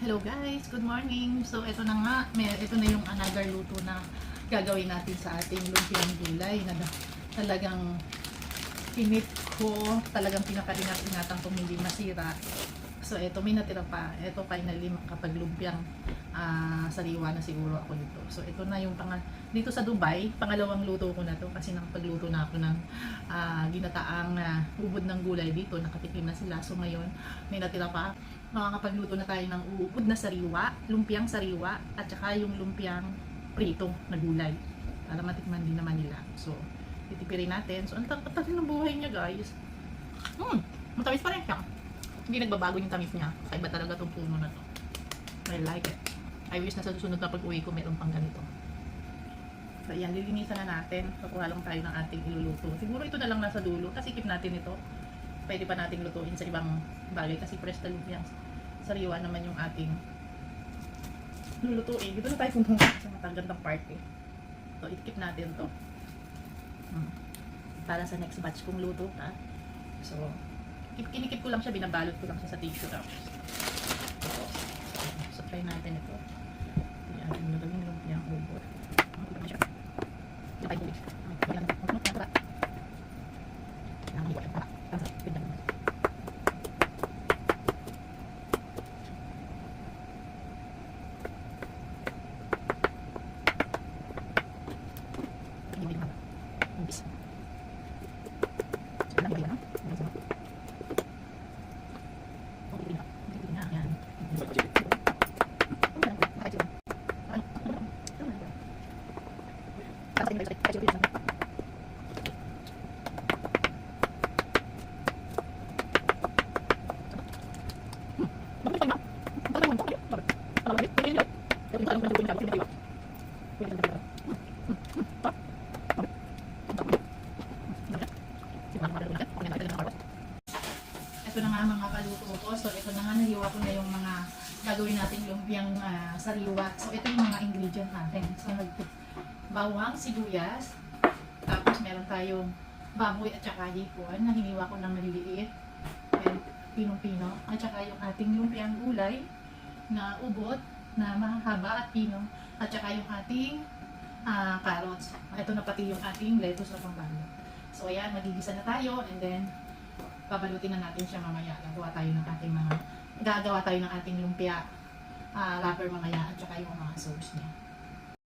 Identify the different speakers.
Speaker 1: Hello guys, good morning. So ito na nga, may ito na yung another luto na gagawin natin sa ating lumpiang gulay na talagang pinit ko, talagang pinakaingat-ingatan kung hindi masira. So ito may natira pa. Ito finally kapag lumpiang ah, sariwa na siguro ako dito. So ito na yung pang dito sa Dubai, pangalawang luto ko na to kasi nakapagluto na ako ng ah, ginataang ah, ubod ng gulay dito, nakatikim na sila. So ngayon, may natira pa makakapagluto na tayo ng uubod na sariwa, lumpiang sariwa, at saka yung lumpiang prito na gulay. Para matikman din naman nila. So, titipirin natin. So, ang tagal ng buhay niya, guys. Hmm, matamis pa rin. Hindi nagbabago yung tamis niya. Kaiba talaga tong puno na to. I like it. I wish na sa susunod na pag-uwi ko meron pang ganito. So, yan, lilinisan na natin. Pakuha lang tayo ng ating iluluto. Siguro ito na lang nasa dulo. Kasi keep natin ito pwede pa nating lutuin sa ibang bagay kasi fresh na lumpiang sariwa naman yung ating lulutuin. Dito na tayo pumunta sa matagandang party. So, i-keep natin to. Hmm. Para sa next batch kong luto, ha? So, kinikip ko lang siya, binabalot ko lang siya sa tissue wrappers. Ito. So, try natin ito. Ito yung ating nagawing lumpiang ubod. Ang iba na siya. Ito tayo tubig. Ang ilang. Ang ilang. Ang ilang. Ito na nga mga kaluto ko. So, ito na nga, nahiwa ko na yung mga gagawin natin lumpiang ah, sariwa. So, ito yung mga ingredient natin. So, nag- bawang, sibuyas, tapos meron tayong baboy at saka hipon na hiniwa ko ng maliliit. And pinong-pino. At saka yung ating lumpiang gulay na ubot na mahaba at pino. At saka yung ating ah, carrots. Ito na pati yung ating lettuce na pangbalot. So, ayan, magigisa na tayo and then babalutin na natin siya mamaya. Gagawa tayo ng ating mga, gagawa tayo ng ating lumpia, ah wrapper mamaya at saka yung mga sauce niya.